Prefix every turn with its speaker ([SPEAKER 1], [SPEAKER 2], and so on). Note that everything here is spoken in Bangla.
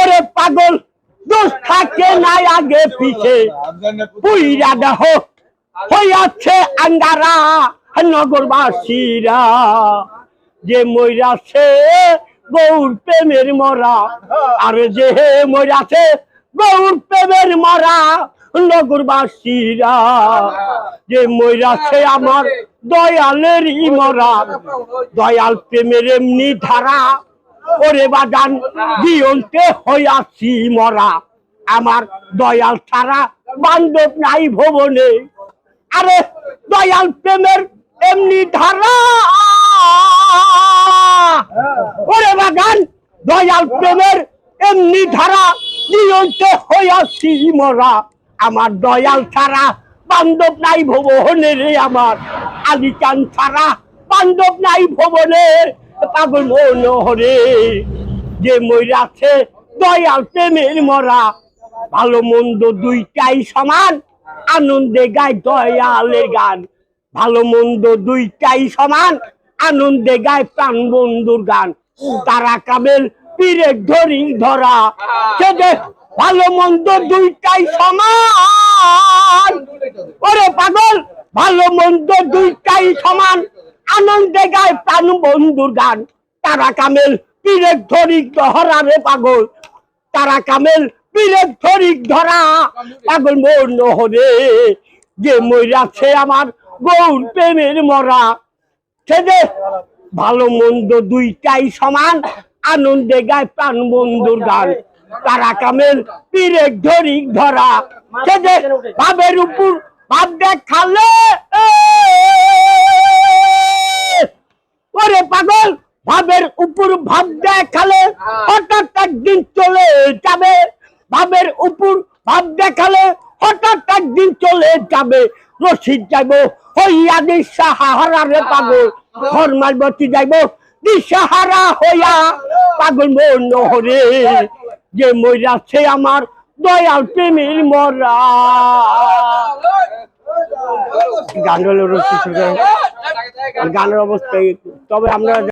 [SPEAKER 1] ওরে পাগল, দোষ থাকে নাই আগে পিছে। পুইরা দেহ হইয়াছে আঙ্গারা, নগরবাসীরা। যে মইরাছে গৌর প্রেমের মরা, আর যে মইরাছে গৌর প্রেমের মরা, নগরবাসীরা। যে মইরাছে আমার দয়ালেরই মরা, দয়াল প্রেমের এমনি ধারা ওরে বাজান দিয়ন্তে হইয়াছি মরা। আমার দয়াল ছাড়া বান্ধব নাই ভবনে। আরে দয়াল প্রেমের এমনি ধারা। ওরে বাগান, দয়াল প্রেমের এমনি ধারা, দিয়ন্তে হইয়াছি মরা। আমার দয়াল ছাড়া বান্ধব নাই ভবনে রে আমার। আলিচান ছাড়া বান্ধব নাই ভবনে। পাগল মনোহরে যে মইরাছে দয়াল প্রেমের মরা। ভালো মন্দ দুইটাই সমান, আনন্দে গায় দয়ালের গান। ভালো মন্দ দুইটাই সমান, আনন্দে গায় প্রাণ বন্ধুর গান। তারা কাবেল পীরে ধরি ধরা। ভালো মন্দ দুইটাই সমান। ওরে পাগল, ভালো মন্দ দুইটাই সমান আনন্দে গায় প্রাণ বন্ধুর গান। তারা কামেল পীরে ধরি ধরা রে পাগল। তারা কামেল পীরে ধরি ধরা পাগল মন হবে যে মইরাছে আমার গৌর প্রেমের মরা। সে ভালো মন্দ দুইটাই সমান। আনন্দে গায় প্রাণ বন্ধুর গান। তারা কামেল পীরে ধরিক ধরা। সে ভাবের উপর ভাব দেখালে হঠাৎ একদিন চলে যাবে ভাবের উপর ভাব দেখালে হঠাৎ একদিন চলে যাবে রশিদ যাইব হইয়া দিশাহারা রে পাগল ঘর মারবতি যাইব দিশাহারা হইয়া পাগল মন হরে যে মইরাছে আমার দয়াল প্রেমের মরা। গান হলো রশিদ গানের অবস্থায় তবে আমরা